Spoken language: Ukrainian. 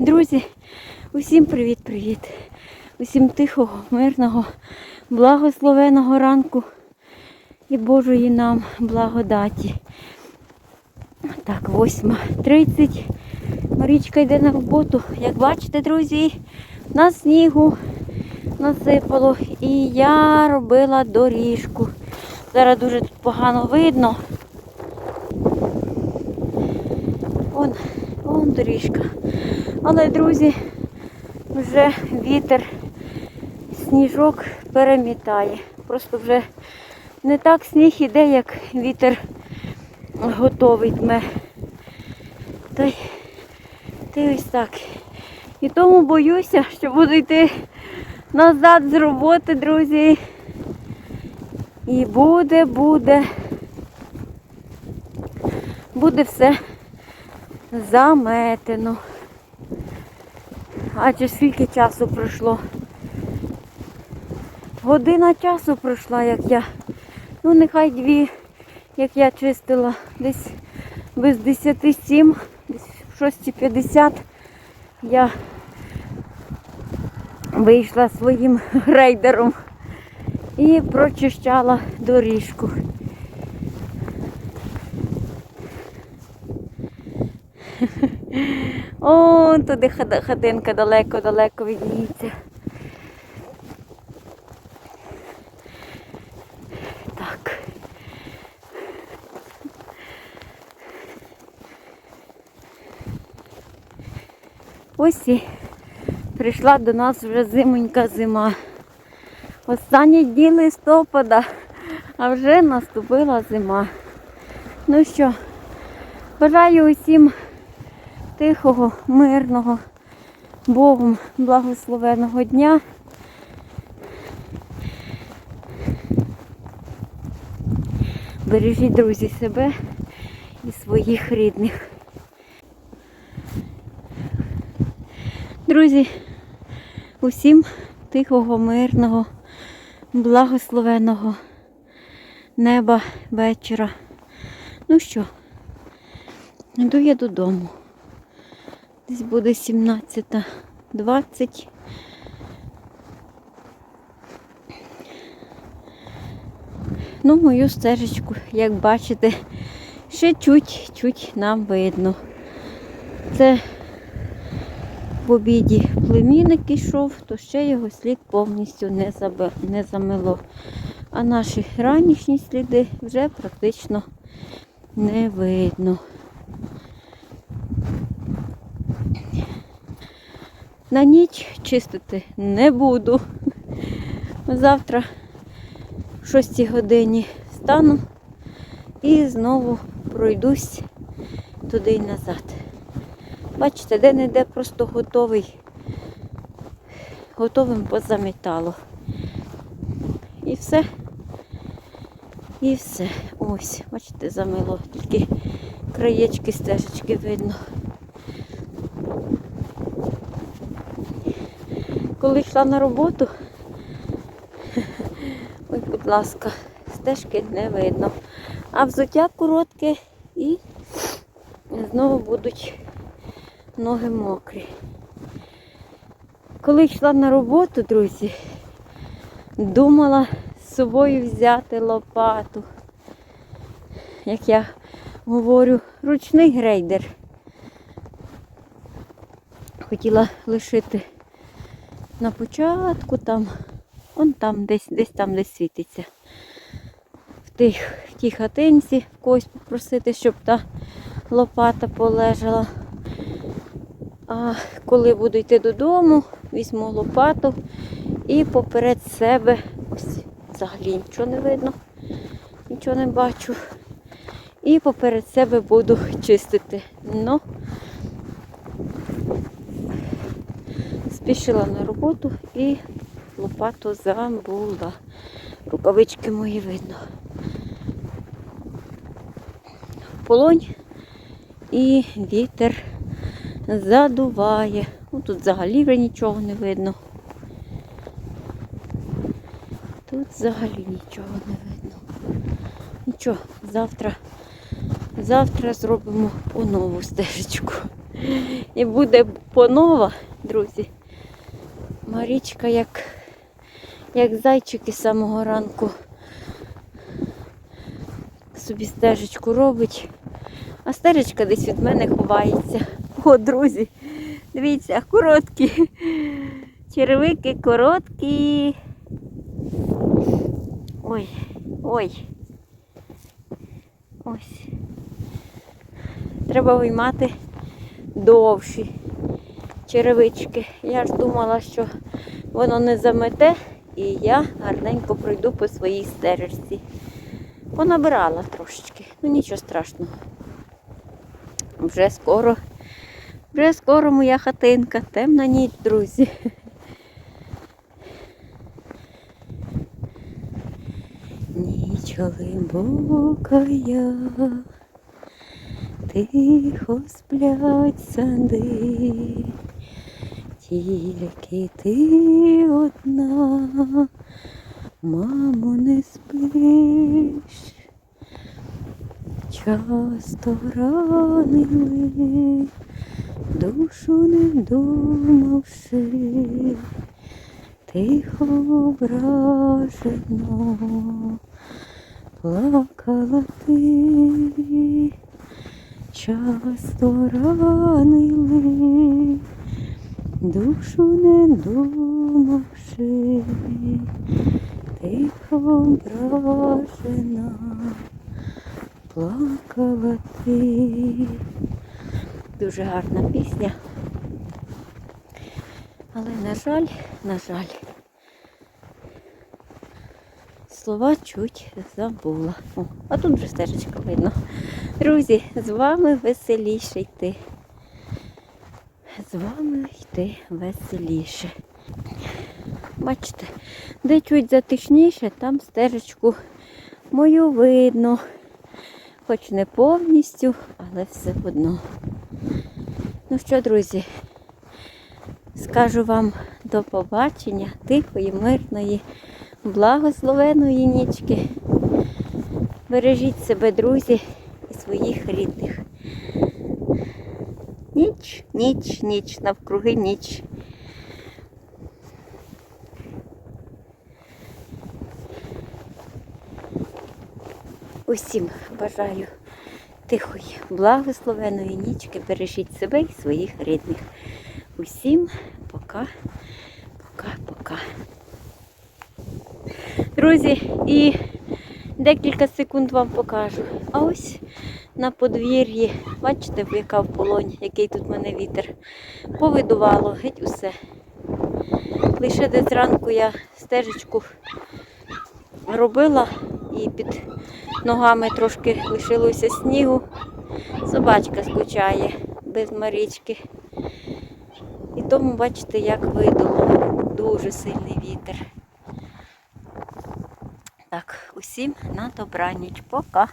Друзі, усім привіт-привіт. Усім тихого, мирного, благословеного ранку і Божої нам благодаті. Так, 8.30. Марічка йде на роботу. Як бачите, друзі, на снігу насипало. І я робила доріжку. Зараз дуже тут погано видно. Вон, вон доріжка. Але, друзі, вже вітер, сніжок перемітає. Просто вже не так сніг іде, як вітер готовий тме. Та й ось так. І тому боюся, що буду йти назад з роботи, друзі. І буде, буде. Буде все заметено. Адже скільки часу пройшло? Година часу пройшла, як я. Ну, нехай дві, як я чистила, десь без 10-7, десь в 6.50 я вийшла своїм рейдером і прочищала доріжку. О, туди хатинка далеко-далеко відніється. Так. Ось і прийшла до нас вже зимонька зима. Останні дні листопада, а вже наступила зима. Ну що, бажаю усім тихого, мирного, Богом благословеного дня. Бережіть, друзі, себе і своїх рідних. Друзі, усім тихого, мирного, благословеного неба вечора. Ну що, йду я додому. Десь буде 17.20. Ну, мою стежечку, як бачите, ще чуть-чуть нам видно. Це в обіді племінник ішов, то ще його слід повністю не, заби... не замило. А наші ранішні сліди вже практично не видно. На ніч чистити не буду. Завтра в 6 годині встану і знову пройдусь туди й назад. Бачите, де-не-де просто готовий, готовим позамітало. І все. І все. Ось, бачите, замило. Тільки краєчки стежечки видно. Коли йшла на роботу, ой, будь ласка, стежки не видно. А взуття коротке і знову будуть ноги мокрі. Коли йшла на роботу, друзі, думала з собою взяти лопату. Як я говорю, ручний грейдер. Хотіла лишити на початку там, он там десь, десь там десь світиться. В тих, в тій хатинці в когось попросити, щоб та лопата полежала. А коли буду йти додому, візьму лопату і поперед себе, ось взагалі нічого не видно, нічого не бачу. І поперед себе буду чистити. Ну, спішила на роботу і лопату забула. Рукавички мої видно. Полонь і вітер задуває. Ну, тут взагалі вже нічого не видно. Тут взагалі нічого не видно. Нічого, завтра, завтра зробимо по нову стежечку. І буде понова, друзі. Марічка як, як зайчик із самого ранку собі стежечку робить. А стежечка десь від мене ховається. О, друзі, дивіться, короткі. Черевики короткі. Ой, ой. Ось. Треба виймати довші черевички. Я ж думала, що воно не замете, і я гарненько пройду по своїй стежечці. Понабирала трошечки, ну нічого страшного. Вже скоро, вже скоро моя хатинка, темна ніч, друзі. Ніч глибокая, тихо сплять сади, тільки ти одна, мамо, не спиш, часто ранили, душу не думавши, тихо ображено плакала ти, часто ранили, душу не думавши, тихо ображена, плакала ти. Дуже гарна пісня. Але, на жаль, на жаль, слова чуть забула. О, а тут вже стежечка видно. Друзі, з вами веселіше йти. З вами йти веселіше. Бачите, де чуть затишніше, там стежечку мою видно. Хоч не повністю, але все одно. Ну що, друзі, скажу вам до побачення, тихої, мирної, благословеної нічки. Бережіть себе, друзі, і своїх рідних. Ніч, ніч, ніч, навкруги ніч. Усім бажаю тихої, благословеної нічки. Бережіть себе і своїх рідних. Усім пока, пока, пока. Друзі, і декілька секунд вам покажу. А ось на подвір'ї, бачите, яка в полоні, який тут в мене вітер. Повидувало геть усе. Лише десь зранку я стежечку робила і під ногами трошки лишилося снігу. Собачка скучає без Марічки. І тому, бачите, як видуло. Дуже сильний вітер. Так, усім на добраніч. Пока.